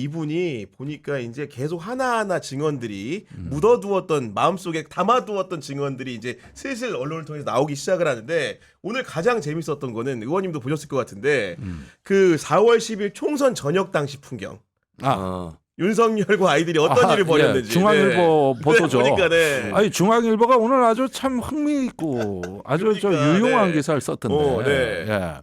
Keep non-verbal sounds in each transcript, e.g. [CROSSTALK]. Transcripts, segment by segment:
이분이 보니까 이제 계속 하나하나 증언들이 음. 묻어두었던 마음속에 담아두었던 증언들이 이제 슬슬 언론을 통해서 나오기 시작을 하는데 오늘 가장 재밌었던 거는 의원님도 보셨을 것 같은데 음. 그 4월 10일 총선 저녁 당시 풍경 아, 어. 윤석열과 아이들이 어떤 아하, 일을 벌였는지 예, 중앙일보 네. 보도죠. [LAUGHS] 네, 보니까 네. 아니 중앙일보가 오늘 아주 참 흥미있고 아주 저 그러니까, 유용한 네. 기사를 썼던데. 어, 네. 예.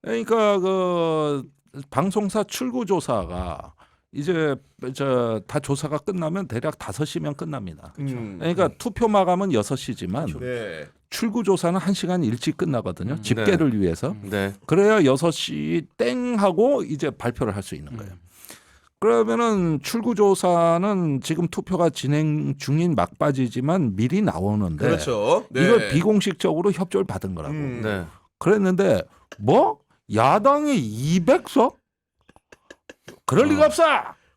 그러니까 그 방송사 출구 조사가 이제 저 다 조사가 끝나면 대략 5시면 끝납니다. 음. 그러니까 투표 마감은 6시지만 네. 출구 조사는 1시간 일찍 끝나거든요. 음. 집계를 위해서. 네. 그래야 6시 땡 하고 이제 발표를 할 수 있는 거예요. 그러면은 출구 조사는 지금 투표가 진행 중인 막바지지만 미리 나오는데 그렇죠. 네. 이걸 비공식적으로 협조를 받은 거라고. 음. 네. 그랬는데 뭐 야당이 200석? 그럴 리가 없어.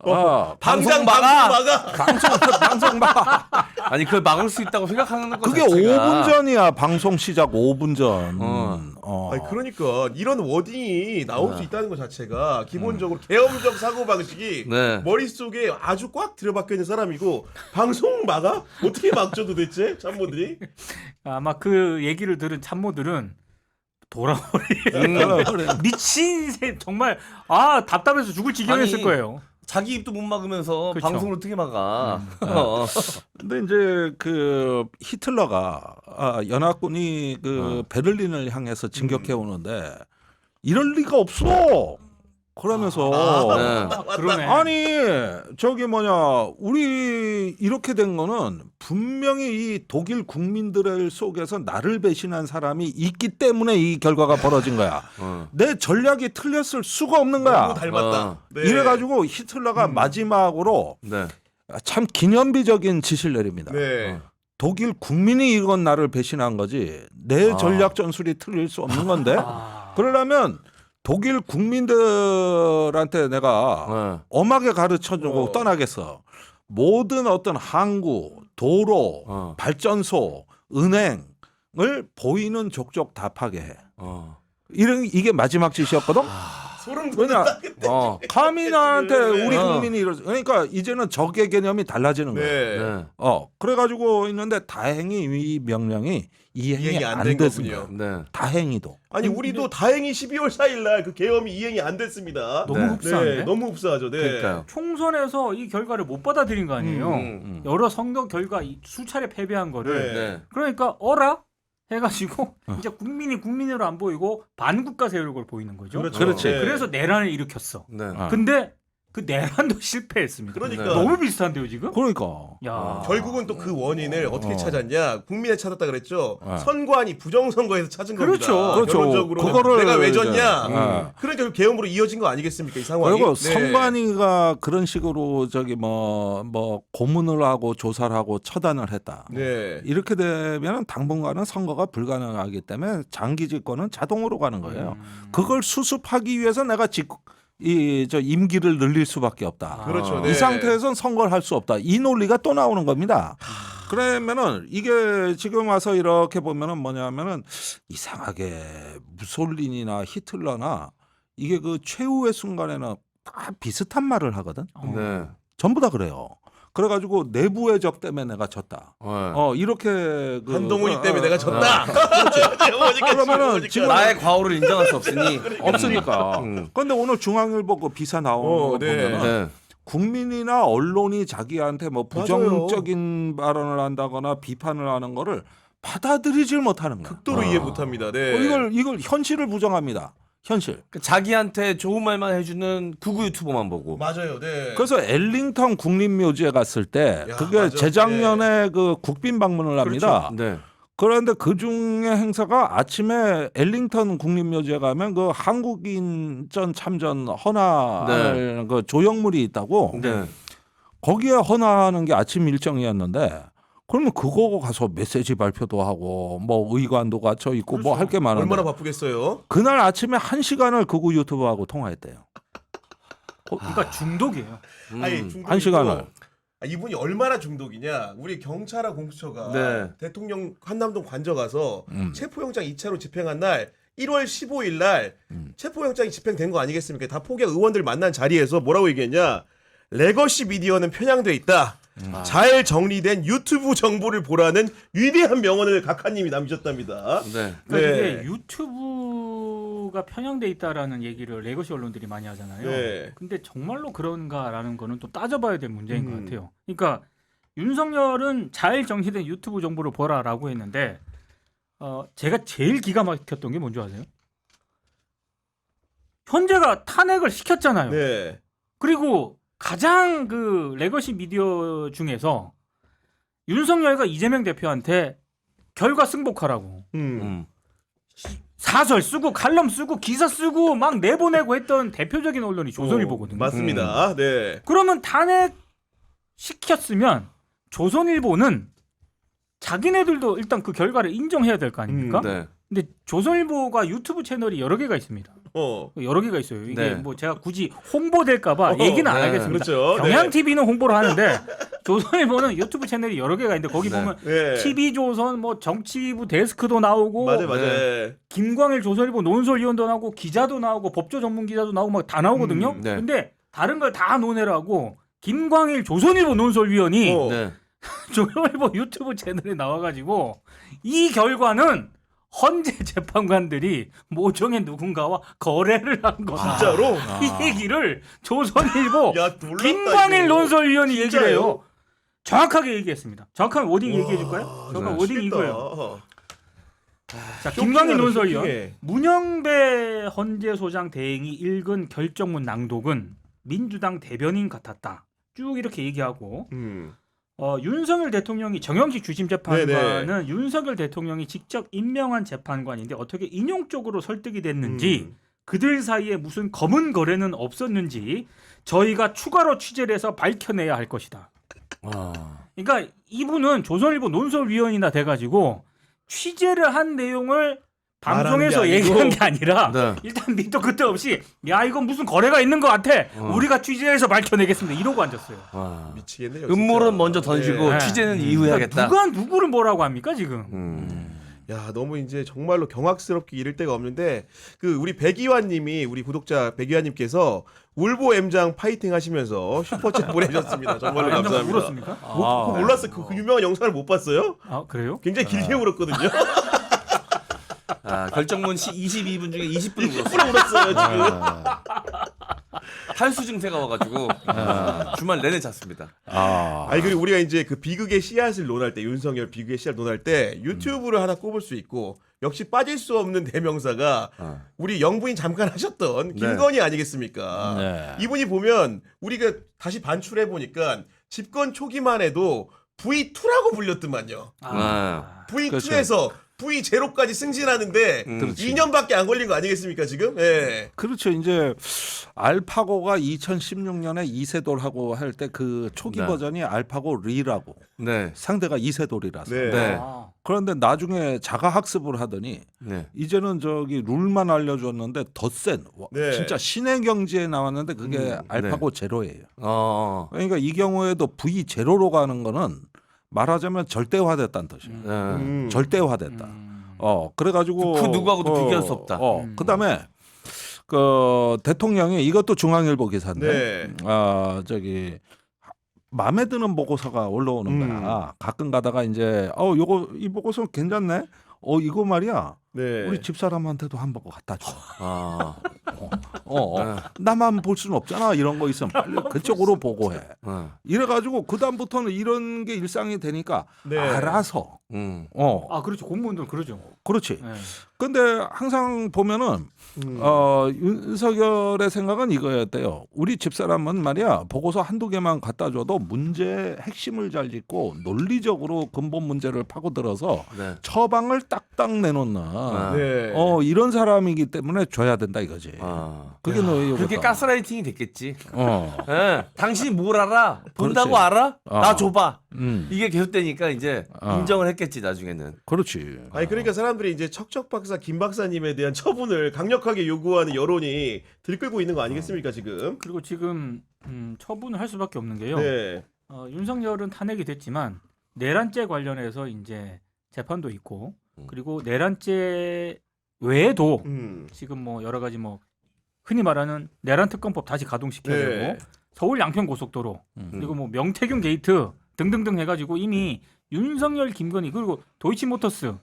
어, 당장 방송 막아! 방송 막아. [LAUGHS] 방송 방송 막 아니 그걸 막을 수 있다고 생각하는 것 그게 자체가 5분 전이야. 방송 시작 5분 전. 어. 어. 아니 그러니까 이런 워딩이 나올 네. 수 있다는 것 자체가 기본적으로 계엄적 사고 방식이 네. 머릿속에 아주 꽉 들어박혀 있는 사람이고 방송 막아? 어떻게 막죠 도대체 참모들이? [LAUGHS] 아마 그 얘기를 들은 참모들은 돌아버리 음, 미친 새 정말 아 답답해서 죽을 지경했을 아니, 거예요. 자기 입도 못 막으면서 그쵸. 방송을 어떻게 막아? 어. 근데 이제 그 히틀러가 아, 연합군이 그 어. 베를린을 향해서 진격해 오는데 이럴 리가 없어. 그러면서 네. 아, 그러네. 아니 저기 뭐냐 우리 이렇게 된 거는 분명히 이 독일 국민들 속에서 나를 배신한 사람이 있기 때문에 이 결과가 벌어진 거야. [LAUGHS] 어. 내 전략이 틀렸을 수가 없는 거야. 너무 닮았다. 어. 네. 이래가지고 히틀러가 마지막으로 네. 참 기념비적인 지시를 내립니다. 네. 어. 독일 국민이 이건 나를 배신한 거지 내 아. 전략 전술이 틀릴 수 없는 건데 아, 그러려면 독일 국민들한테 내가 네. 엄하게 가르쳐 주고 어. 떠나겠어 모든 어떤 항구 도로 어. 발전소 은행을 보이는 족족 다 파괴해 어. 이런 이게 마지막 지시였거든 소름 왜냐 돋는다 그때. 어. 감히 나한테 [LAUGHS] 네. 우리 어. 국민이 이러 그러니까 이제는 적의 개념이 달라지는 거야 네. 네. 어 그래가지고 있는데 다행히 이 명령이 이행이 이행이 안, 안 된 됐습니다. 거군요. 네. 다행히도. 아니 우리도 다행히 12월 4일 날 그 계엄이 이행이 안 됐습니다. 너무 네. 흡사한데. 네, 너무 흡사하죠. 네. 그러니까요. 총선에서 이 결과를 못 받아들인 거 아니에요. 음, 음. 여러 선거 결과 이 수차례 패배한 거를 네. 네. 그러니까 어라 해가지고 이제 국민이 국민으로 안 보이고 반국가 걸 보이는 거죠. 그렇죠. 그렇지. 네. 그래서 내란을 일으켰어. 네. 아. 근데 그 내란도 [LAUGHS] 실패했습니다. 그러니까 네. 너무 비슷한데요 지금? 그러니까. 야 아. 결국은 또 그 원인을 어떻게 어. 찾았냐? 국민에 찾았다 그랬죠. 어. 선관위 부정선거에서 찾은 그렇죠. 겁니다. 그렇죠. 결론적으로 그거를 내가 왜 이제, 졌냐? 어. 그러니까 계엄으로 이어진 거 아니겠습니까 이 상황이? 그리고 네. 선관위가 그런 식으로 저기 뭐뭐 고문을 하고 조사를 하고 처단을 했다. 네. 이렇게 되면 당분간은 선거가 불가능하기 때문에 장기 집권은 자동으로 가는 거예요. 음. 그걸 수습하기 위해서 내가 이 저 임기를 늘릴 수밖에 없다. 그렇죠. 아. 네. 이 상태에서는 선거를 할 수 없다. 이 논리가 또 나오는 겁니다. 그러면은 이게 지금 와서 이렇게 보면은 뭐냐면은 이상하게 무솔린이나 히틀러나 이게 그 최후의 순간에는 다 비슷한 말을 하거든. 어. 네. 전부 다 그래요. 그래가지고 내부의 적 때문에 내가 졌다. 네. 어 이렇게 그, 한동훈이 어, 때문에 어, 내가 졌다. 그러니까 [LAUGHS] 그러면은 지금 나의 과오를 인정할 수 없으니 [LAUGHS] 없으니까. 음. 그런데 오늘 중앙일보 그 비사 나온 어, 거 네. 보면은 네. 국민이나 언론이 자기한테 뭐 부정적인 발언을 한다거나 비판을 하는 거를 받아들이질 못하는 거야. 극도로 아. 이해 못합니다. 네. 어, 이걸 이걸 현실을 부정합니다. 현실. 그 자기한테 좋은 말만 해주는 구구 유튜버만 보고. 맞아요. 네. 그래서 엘링턴 국립묘지에 갔을 때 야, 그게 맞아. 재작년에 그 국빈 방문을 합니다. 네. 그런데 그 중에 행사가 아침에 엘링턴 국립묘지에 가면 그 한국인전 참전 헌화 그 조형물이 있다고 네. 거기에 헌화하는 게 아침 일정이었는데 그러면 그거 가서 메시지 발표도 하고 뭐 의관도 갖춰 있고 뭐 할 게 많은데 얼마나 바쁘겠어요? 그날 아침에 한 시간을 극우 유튜브하고 통화했대요. 그러니까 중독이에요. 음. 아니 중독이고 한 시간을. 아, 이분이 얼마나 중독이냐? 우리 경찰하 공수처가 네. 대통령 한남동 관저 가서 음. 체포영장 2차로 집행한 날 1월 15일 날 음. 체포영장이 집행된 거 아니겠습니까? 다 포개 의원들 만난 자리에서 뭐라고 얘기했냐? 레거시 미디어는 편향돼 있다. 잘 정리된 유튜브 정보를 보라는 위대한 명언을 각하님이 남기셨답니다. 네. 그러니까 네. 이게 유튜브가 편향돼 있다라는 얘기를 레거시 언론들이 많이 하잖아요. 네. 근데 정말로 그런가라는 거는 또 따져봐야 될 문제인 음. 것 같아요. 그러니까 윤석열은 잘 정리된 유튜브 정보를 보라라고 했는데 어, 제가 제일 기가 막혔던 게 뭔지 아세요? 현재가 탄핵을 시켰잖아요. 네. 그리고 가장 그 레거시 미디어 중에서 윤석열과 이재명 대표한테 결과 승복하라고 음. 음. 사설 쓰고 칼럼 쓰고 기사 쓰고 막 내보내고 했던 대표적인 언론이 조선일보거든요. 어, 맞습니다. 네. 그러면 탄핵 시켰으면 조선일보는 자기네들도 일단 그 결과를 인정해야 될 거 아닙니까? 음, 네. 근데 조선일보가 유튜브 채널이 여러 개가 있습니다. 어. 여러 개가 있어요. 이게 네. 뭐 제가 굳이 홍보될까봐 어, 얘기는 안 네. 하겠습니다. 그렇죠. 경향 네. TV는 홍보를 하는데 [LAUGHS] 조선일보는 유튜브 채널이 여러 개가 있는데 거기 네. 보면 네. TV 조선 뭐 정치부 데스크도 나오고 맞아요, 맞아요. 네. 김광일 조선일보 논설위원도 나오고 기자도 나오고 법조 전문 기자도 나오고 막 다 나오거든요. 음, 네. 근데 다른 걸 다 논해라고 김광일 조선일보 논설위원이 어. 네. [LAUGHS] 조선일보 유튜브 채널에 나와가지고 이 결과는 헌재 [LAUGHS] 재판관들이 모종의 누군가와 거래를 한 거다. 진짜로? 이 얘기를 조선일보 야, 놀랍다. 김광일 이거. 논설위원이 얘기를? 해요. 정확하게 얘기했습니다. 정확한 워딩 얘기해 줄까요? 와, 정확한 네. 워딩. 이거예요. 자, 김광일 논설위원 쇼킹해. 문영배 헌재소장 대행이 읽은 결정문 낭독은 민주당 대변인 같았다. 쭉 이렇게 얘기하고 음. 어, 윤석열 대통령이 정영식 주심 재판관은 네네. 윤석열 대통령이 직접 임명한 재판관인데 어떻게 인용적으로 설득이 됐는지 음. 그들 사이에 무슨 검은 거래는 없었는지 저희가 추가로 취재를 해서 밝혀내야 할 것이다. 아. 그러니까 이분은 조선일보 논설위원이나 돼가지고 취재를 한 내용을 방송에서 게 얘기한. 게 아니라 네. 일단 밑도 끝도 없이 야 이건 무슨 거래가 있는 것 같아 어. 우리가 취재해서 밝혀내겠습니다 이러고 앉았어요. 와. 미치겠네요. 음모론 진짜. 먼저 던지고 네. 취재는 그러니까 이후에 하겠다. 누가 누구를 뭐라고 합니까 지금? 음. 야 너무 이제 정말로 경악스럽게 이를 데가 없는데 그 우리 백이환님이 우리 구독자 백이환님께서 울보 M장 파이팅 하시면서 슈퍼챗 [LAUGHS] 보내셨습니다. 정말로 아, 감사합니다. 울었습니까? 뭐, 그거 몰랐어요. 그, 그 유명한 영상을 못 봤어요? 아 그래요? 굉장히 길게 울었거든요. [LAUGHS] 아, 결정문 시 22분 중에 20분을 울었어요. 울었어요 지금. 탈수 증세가 와가지고 아, 주말 내내 잤습니다. 아. 아니 그리고 우리가 이제 그 비극의 씨앗을 논할 때 윤석열 비극의 씨앗 논할 때 유튜브를 하나 꼽을 수 있고 역시 빠질 수 없는 대명사가 아. 우리 영부인 잠깐 하셨던 네. 김건희 아니겠습니까? 네. 이분이 보면 우리가 다시 반출해 보니까 집권 초기만 해도 V2라고 불렸더만요. 아. V2에서 V0까지 승진하는데 음. 그렇지. 2년밖에 안 걸린 거 아니겠습니까 지금? 예. 그렇죠. 이제 알파고가 2016년에 이세돌하고 할 때 그 초기 네. 버전이 알파고 리라고 네. 상대가 이세돌이라서. 네. 네. 아, 그런데 나중에 자가 학습을 하더니 네. 이제는 저기 룰만 알려줬는데 더센 네. 진짜 신의 경지에 나왔는데 그게 음, 알파고 제로예요. 어. 그러니까 이 경우에도 V 제로로 가는 거는 말하자면 절대화됐다는 뜻이에요. 네. 음. 절대화됐다. 음. 어 그래가지고 그 누구하고도 비교할 수 없다. 어 음. 그다음에 그 대통령이 이것도 중앙일보 기사인데 네. 아 저기 마음에 드는 보고서가 올라오는 음. 거야. 가끔 가다가 이제 어 요거 이 보고서 괜찮네. 어 이거 말이야. 네. 우리 집사람한테도 한번 갖다 줘. 아. 어, 어. 네. 나만 볼 수는 없잖아. 이런 거 있으면 빨리 그쪽으로 보고해. 어. 이래가지고 그 다음부터는 이런 게 일상이 되니까 네. 알아서. 음. 어, 아 그렇죠 공무원들 그러죠. 그렇지. 네. 근데 항상 보면은 음. 어, 윤석열의 생각은 이거였대요. 우리 집사람은 말이야 보고서 한두 개만 갖다 줘도 문제 핵심을 잘 짚고 논리적으로 근본 문제를 파고들어서 네. 처방을 딱딱 내놓는 아. 네. 어 이런 사람이기 때문에 줘야 된다 이거지. 아. 그게 너희 그게 가스라이팅이 됐겠지. 어. [LAUGHS] 예. 당신이 뭘 알아? 본다고 그렇지. 알아? 어. 나 줘봐. 음. 이게 계속되니까 이제 어. 인정을 했겠지 나중에는. 그렇지. 아니 그러니까 사람들이 이제 척척 박사 김 박사님에 대한 처분을 강력하게 요구하는 여론이 들끓고 있는 거 아니겠습니까 지금? 그리고 지금 음, 처분을 할 수밖에 없는 게요. 네. 어, 윤석열은 탄핵이 됐지만 내란죄 관련해서 이제 재판도 있고 음. 그리고 내란죄 외에도 음. 지금 뭐 여러 가지 뭐 흔히 말하는 내란 특검법 다시 가동시켜야 네. 되고 서울 양평 고속도로 음. 그리고 뭐 명태균 게이트 등등등 해가지고 이미 윤석열, 김건희 그리고 도이치모터스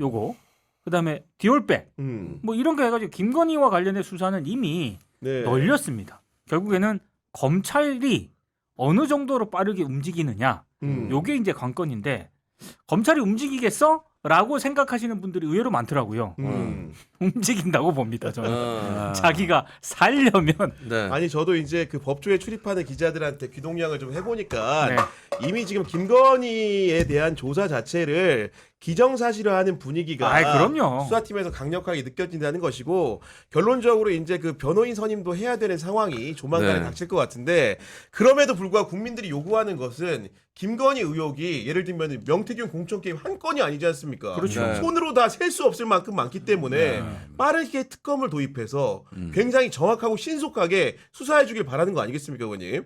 요거 그다음에 디올백 음. 뭐 이런 거 해가지고 김건희와 관련된 수사는 이미 네. 널렸습니다. 결국에는 검찰이 어느 정도로 빠르게 움직이느냐 음. 요게 이제 관건인데 검찰이 움직이겠어? 라고 생각하시는 분들이 의외로 많더라고요. 음. 움직인다고 봅니다. 저는 어. 자기가 살려면 네. 아니 저도 이제 그 법조에 출입하는 기자들한테 귀동량을 좀 해보니까 네. 이미 지금 김건희에 대한 조사 자체를 기정사실화하는 분위기가 아이, 그럼요. 수사팀에서 강력하게 느껴진다는 것이고 결론적으로 이제 그 변호인 선임도 해야 되는 상황이 조만간에 네. 닥칠 것 같은데 그럼에도 불구하고 국민들이 요구하는 것은 김건희 의혹이 예를 들면 명태균 공천 게임 한 건이 아니지 않습니까? 그렇죠. 네. 손으로 다 셀 수 없을 만큼 많기 때문에 빠르게 특검을 도입해서 굉장히 정확하고 신속하게 수사해 주길 바라는 거 아니겠습니까, 의원님?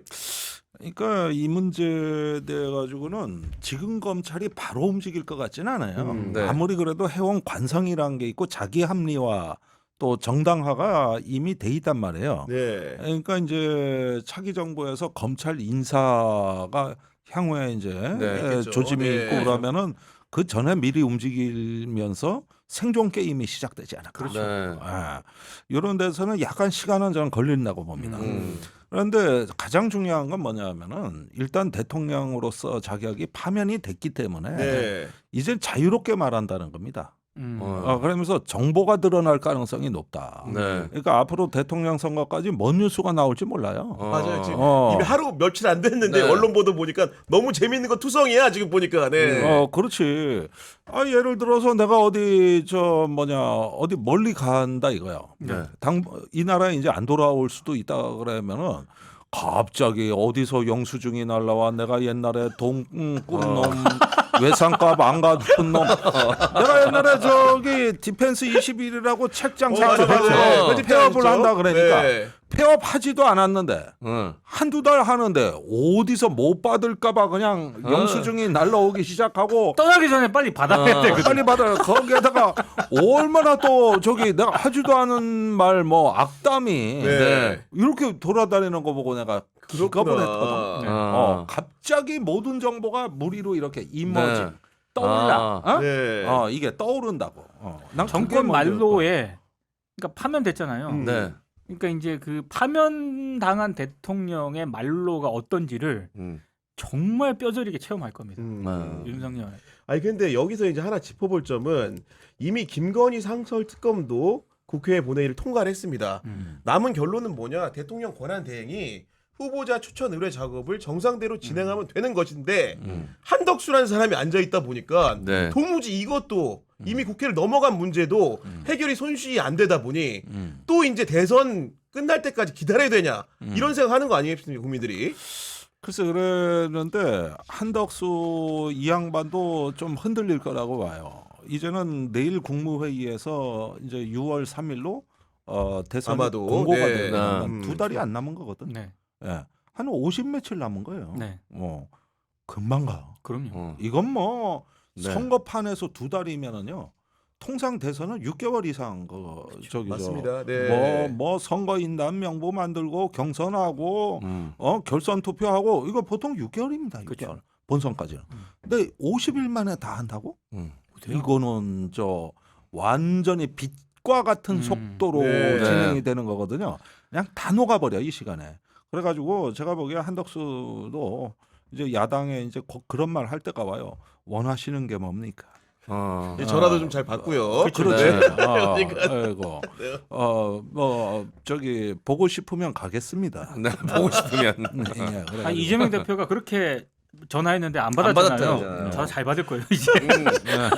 그러니까 이 문제에 대해 가지고는 지금 검찰이 바로 움직일 것 같지는 않아요. 음, 네. 아무리 그래도 해원 관성이라는 게 있고 자기 합리화 또 정당화가 이미 돼 있단 말이에요. 네. 그러니까 이제 차기 정부에서 검찰 인사가 향후에 이제 네. 조짐이 네. 있고 그러면은 그 전에 미리 움직이면서 생존 게임이 시작되지 않을까. 네. 아, 이런 데서는 약간 시간은 저는 걸린다고 봅니다. 음. 그런데 가장 중요한 건 뭐냐면은 일단 대통령으로서 자격이 파면이 됐기 때문에 네. 이제 자유롭게 말한다는 겁니다. 음. 어. 어, 그러면서 정보가 드러날 가능성이 높다. 네. 그러니까 앞으로 대통령 선거까지 뭔 뉴스가 나올지 몰라요. 어. 맞아요. 지금 어. 이미 하루 며칠 안 됐는데 네. 언론 보도 보니까 너무 재밌는 거 투성이야 지금 보니까. 네. 어, 그렇지. 아, 예를 들어서 내가 어디 저 뭐냐 어디 멀리 간다 이거야. 네. 당이 나라에 이제 안 돌아올 수도 있다 그러면은 갑자기 어디서 영수증이 날라와 내가 옛날에 돈 음, 꾼 놈, 외상값 안 갚은 놈. 내가 옛날에 저기 디펜스 21이라고 책장 어, 맞아, 삭제했죠. 맞아. 어. 폐업을? 한다 그러니까 네. 폐업하지도 않았는데 어. 한두 달 하는데 어디서 못 받을까봐 그냥 어. 영수증이 날라오기 시작하고 떠나기 전에 빨리 받아야 어. 되거든. 빨리 받아요. 거기에다가 얼마나 또 저기 내가 하지도 않은 말 뭐 악담이 네. 이렇게 돌아다니는 거 보고 내가 기겁을 했거든. 네. 어, 갑자기 모든 정보가 무리로 이렇게 이머지 네. 떠올라. 아. 어? 네. 어, 이게 떠오른다고. 어, 난 그게 정권 말로에 그러니까 파면됐잖아요. 음. 네. 그러니까 이제 그 파면 당한 대통령의 말로가 어떤지를 음. 정말 뼈저리게 체험할 겁니다. 음. 아. 윤석열. 아니 근데 여기서 이제 하나 짚어볼 점은 이미 김건희 상설 특검도 국회 본회의를 통과를 했습니다. 음. 남은 결론은 뭐냐? 대통령 권한 대행이 후보자 추천 의뢰 작업을 정상대로 진행하면 되는 것인데 음. 한덕수라는 사람이 앉아 있다 보니까 네. 도무지 이것도 이미 국회를 넘어간 문제도 해결이 손쉬이 안 되다 보니 음. 또 이제 대선 끝날 때까지 기다려야 되냐 음. 이런 생각하는 거 아니겠습니까 국민들이? 글쎄 그랬는데 한덕수 이 양반도 좀 흔들릴 거라고 봐요. 이제는 내일 국무회의에서 이제 6월 3일로 어, 대선 아마도, 공고가 네. 되는 건 음. 두 달이 안 남은 거거든. 네. 예. 한 50 며칠 남은 거예요. 네. 어. 금방 가. 그럼요. 어. 이건 뭐 네. 선거판에서 두 달이면은요. 통상 대선은 6개월 이상 그 저기 맞습니다. 네. 뭐뭐 뭐 선거인단 명부 만들고 경선하고 음. 어 결선 투표하고 이거 보통 6개월입니다. 6개월 그쵸. 본선까지는. 근데 50일 만에 다 한다고? 음. 이거는 저 완전히 빛과 같은 음. 속도로 네. 진행이 되는 거거든요. 그냥 다 녹아버려 이 시간에. 그래가지고 제가 보기에 한덕수도 이제 야당에 이제 곧 그런 말 할 때가 와요. 원하시는 게 뭡니까? 어. 네, 전화도 좀 잘 받고요. 그렇지. 네. [LAUGHS] 어, 그러니까. 아이고. 어, 뭐 저기 보고 싶으면 가겠습니다. [LAUGHS] 네, 보고 싶으면. 네, 그래가지고. 아 이재명 대표가 그렇게 전화했는데 안안 받았잖아요. 받았잖아요. 저잘 받을 거예요 [LAUGHS] 이제. 음. 네.